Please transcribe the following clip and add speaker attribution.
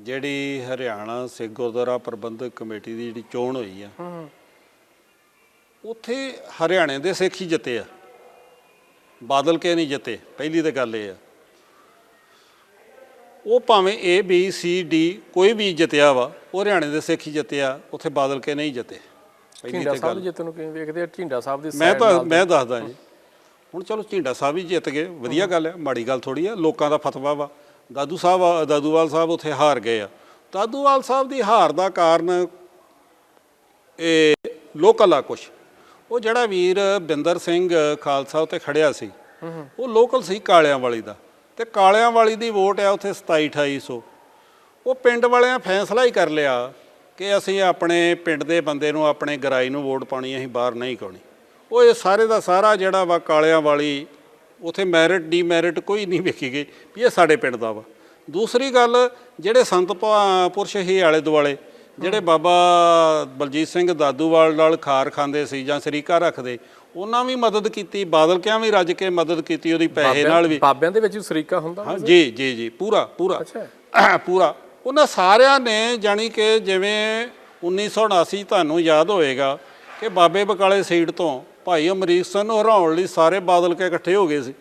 Speaker 1: ਜਿਹੜੀ ਹਰਿਆਣਾ ਸਿੱਖ ਗੁਰਦੁਆਰਾ ਪ੍ਰਬੰਧਕ ਕਮੇਟੀ ਦੀ ਜਿਹੜੀ ਚੋਣ ਹੋਈ ਆ ਉੱਥੇ ਹਰਿਆਣੇ ਦੇ ਸਿੱਖ ਹੀ ਜਿੱਤੇ ਆ। ਬਾਦਲ ਕੇ ਨਹੀਂ ਜਿੱਤੇ ਪਹਿਲੀ ਤਾਂ ਗੱਲ ਇਹ ਆ। ਉਹ ਭਾਵੇਂ A B C D ਕੋਈ ਵੀ ਜਿੱਤਿਆ ਵਾ ਉਹ ਹਰਿਆਣੇ ਦੇ ਸਿੱਖ ਹੀ ਜਿੱਤਿਆ ਉੱਥੇ ਬਾਦਲ ਕੇ ਨਹੀਂ ਜਿੱਤੇ। ਪਹਿਲੀ
Speaker 2: ਢਿੰਡਾ
Speaker 1: ਤਾਂ
Speaker 2: ਸਾਹਿਬ
Speaker 1: ਗੱਲ।
Speaker 2: ਜਿੱਤ ਨੂੰ ਕਿਵੇਂ ਵੇਖਦੇ ਆ? ਢਿੰਡਾ ਸਾਹਿਬ ਦੀ
Speaker 1: ਮੈਂ ਤਾਂ ਮੈਂ ਦੱਸਦਾ ਜੀ। ਹੁਣ ਚਲੋ ਝਿੰਡਾ ਸਾਹਿਬ ਹੀ ਜਿੱਤ ਗਏ ਵਧੀਆ ਗੱਲ ਹੈ ਮਾੜੀ ਗੱਲ ਥੋੜੀ ਆ ਲੋਕਾਂ ਦਾ ਫਤਵਾ ਵਾ। ਦਾਦੂ ਸਾਹਿਬ, ਦਾਦੂਵਾਲ ਸਾਹਿਬ ਉੱਥੇ ਹਾਰ ਗਏ ਆ। ਦਾਦੂਵਾਲ ਸਾਹਿਬ ਦੀ ਹਾਰ ਦਾ ਕਾਰਨ ਇਹ ਲੋਕਲ ਆ ਕੁਛ। ਉਹ ਜਿਹੜਾ ਵੀਰ ਬਿੰਦਰ ਸਿੰਘ ਖਾਲਸਾ ਉੱਤੇ ਖੜਿਆ ਸੀ, ਉਹ ਲੋਕਲ ਸੀ ਕਾਲਿਆਂ ਵਾਲੀ ਦਾ। ਤੇ ਕਾਲਿਆਂ ਵਾਲੀ ਦੀ ਵੋਟ ਆ ਉੱਥੇ 27 2800 ਉਹ ਪਿੰਡ ਵਾਲਿਆਂ ਫੈਸਲਾ ਹੀ ਕਰ ਲਿਆ ਕਿ ਅਸੀਂ ਆਪਣੇ ਪਿੰਡ ਦੇ ਬੰਦੇ ਨੂੰ, ਆਪਣੇ ਗਰਾਈ ਨੂੰ ਵੋਟ ਪਾਣੀ ਅਸੀਂ ਬਾਹਰ ਨਹੀਂ ਕਾਉਣੀ। ਉਹ ਇਹ ਸਾਰੇ ਦਾ ਸਾਰਾ ਜਿਹੜਾ ਵਾ ਕਾਲਿਆਂ ਵਾਲੀ ਉਥੇ ਮੈਰਿਟ ਡੀਮੈਰਿਟ ਕੋਈ ਨਹੀਂ ਵੇਖੀ ਗਈ ਵੀ ਇਹ ਸਾਡੇ ਪਿੰਡ ਦਾ ਵਾ। ਦੂਸਰੀ ਗੱਲ ਜਿਹੜੇ ਸੰਤ ਪੁਰਸ਼ ਹੀ ਆਲੇ ਦੁਆਲੇ ਜਿਹੜੇ ਬਾਬਾ ਬਲਜੀਤ ਸਿੰਘ ਦਾਦੂਵਾਲ ਨਾਲ ਖਾਰ ਖਾਂਦੇ ਸੀ ਜਾਂ ਸਰੀਕਾ ਰੱਖਦੇ ਉਹਨਾਂ ਵੀ ਮਦਦ ਕੀਤੀ ਬਾਦਲ ਕਿਆਂ ਵੀ ਰੱਜ ਕੇ ਮਦਦ ਕੀਤੀ ਉਹਦੀ ਪੈਸੇ ਨਾਲ ਵੀ।
Speaker 2: ਬਾਬਿਆਂ ਦੇ ਵਿੱਚ ਵੀ ਸਰੀਕਾ ਹੁੰਦਾ
Speaker 1: ਹਾਂ ਜੀ ਜੀ ਜੀ ਪੂਰਾ ਪੂਰਾ।
Speaker 2: ਅੱਛਾ।
Speaker 1: ਪੂਰਾ। ਉਹਨਾਂ ਸਾਰਿਆਂ ਨੇ ਜਾਣੀ ਕਿ ਜਿਵੇਂ 1979 ਤੁਹਾਨੂੰ ਯਾਦ ਹੋਏਗਾ ਕਿ ਬਾਬੇ ਬਕਾਲੇ ਸੀਟ ਤੋਂ ਭਾਈ ਅਮਰੀਕ ਸਿੰਘ ਨੂੰ ਹਰਾਉਣ ਲਈ ਸਾਰੇ ਬਾਦਲ ਕੇ ਇਕੱਠੇ ਹੋ ਗਏ ਸੀ।